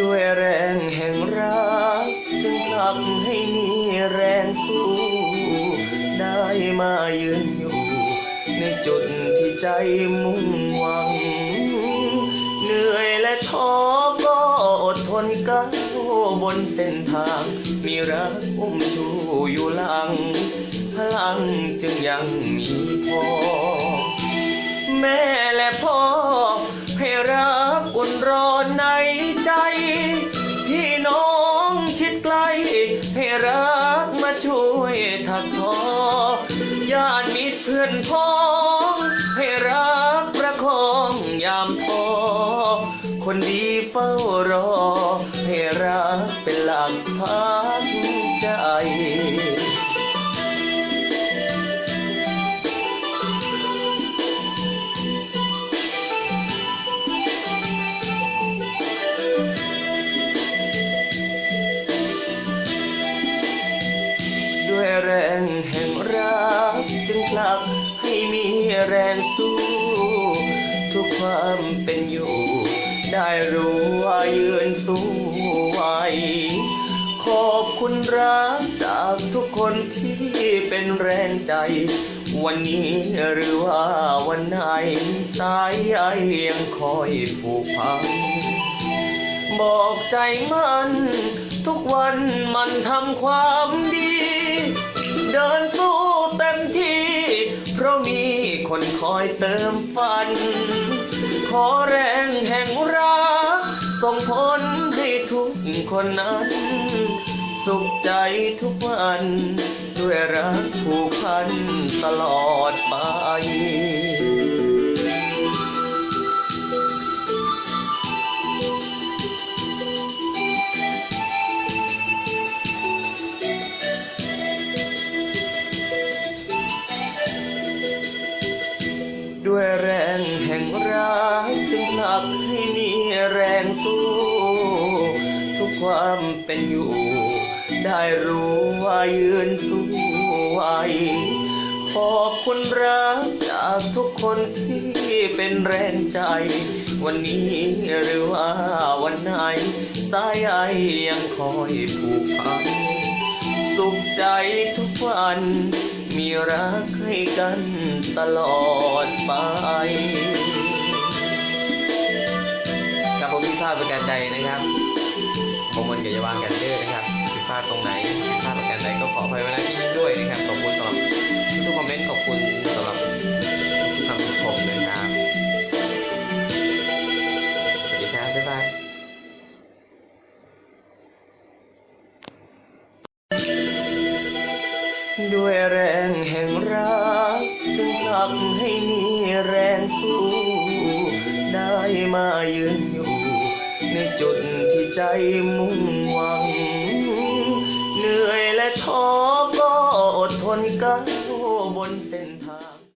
ด้วยแรงแห่งรักจึงผลักให้มีแรงสู้ ได้มายืนอยู่ ในจุดที่ใจมุ่งหวัง เหนื่อยและท้อก็อดทนก้าวบนเส้นทาง มีรักอุ้มชูอยู่หลัง พลังจึงยังมีพอ พี่น้องชิดใกล้ให้รักมาช่วยถักทอญาติมิตรเพื่อนพ้อง ให้รักประคองยามท้อคนดีเฝ้ารอ ให้รักเป็นหลักพักใจ รงแห่งรักจึงผลักให้มีแรงสู้ ทุกความเป็นอยู่ ได้รู้ว่ายืนสู้ไหวขอบคุณรักจากทุกคนที่เป็นแรงใจ วันนี้หรือว่าวันไหนสายใยยังคอยผูกพันบอกใจมัน ทุกวันมันทำความดี คนคอยเติมฝัน ขอแรงแห่งรักส่งผลให้ทุกคนนั้น สุขใจทุกวัน ด้วยรักผูกพันตลอดไป จึงผลักให้มีแรงสู้ ทุกความเป็นอยู่ ได้รู้ว่ายืนสู้ไหวขอบคุณรักจากทุกคนที่เป็นแรงใจ วันนี้หรือว่าวันไหน สายใยยังคอยผูกพันสุขใจทุกวัน มีรักให้กันตลอดไป การใดนะครับผมมันกับยาวางกันเด้อนะครับผิดพลาดตรงไหนผิดพลาดประการใดก็ขออภัยไว้ณที่นี้ด้วยนะครับ ขอบคุณสำหรับทุกคอมเมนต์ ขอบคุณสำหรับทุกคำชมนะครับ สวัสดีครับ บ๊ายบายด้วยแรงแห่งรักจึงทำให้มีแรงสู้ ใจมุ่งหวัง เหนื่อยและท้อก็อดทนกัน